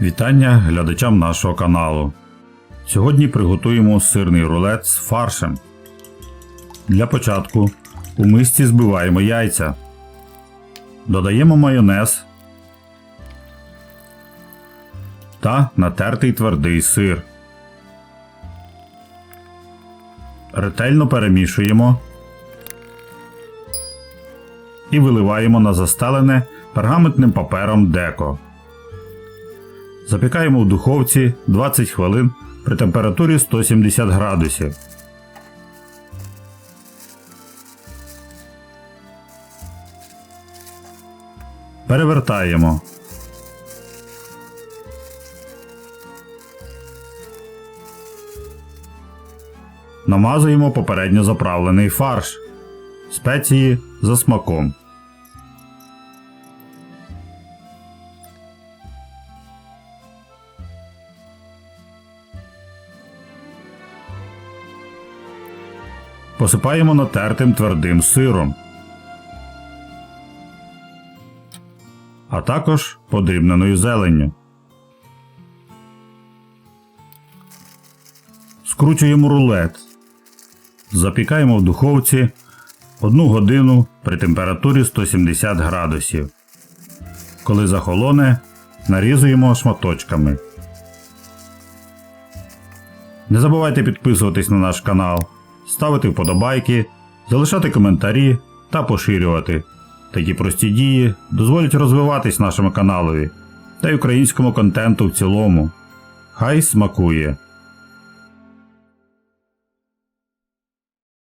Вітання глядачам нашого каналу. Сьогодні приготуємо сирний рулет з фаршем. Для початку у мисці збиваємо яйця. Додаємо майонез та натертий твердий сир. Ретельно перемішуємо і виливаємо на застелене пергаментним папером деко. Запікаємо в духовці 20 хвилин при температурі 170 градусів. Перевертаємо. Намазуємо попередньо заправлений фарш. Спеції за смаком. Посипаємо натертим твердим сиром. А також подрібненою зеленню. Скручуємо рулет. Запікаємо в духовці 1 годину при температурі 170 градусів. Коли захолоне, нарізуємо шматочками. Не забувайте підписуватись на наш канал, ставити вподобайки, залишати коментарі та поширювати. Такі прості дії дозволять розвиватись нашому каналові та й українському контенту в цілому. Хай смакує!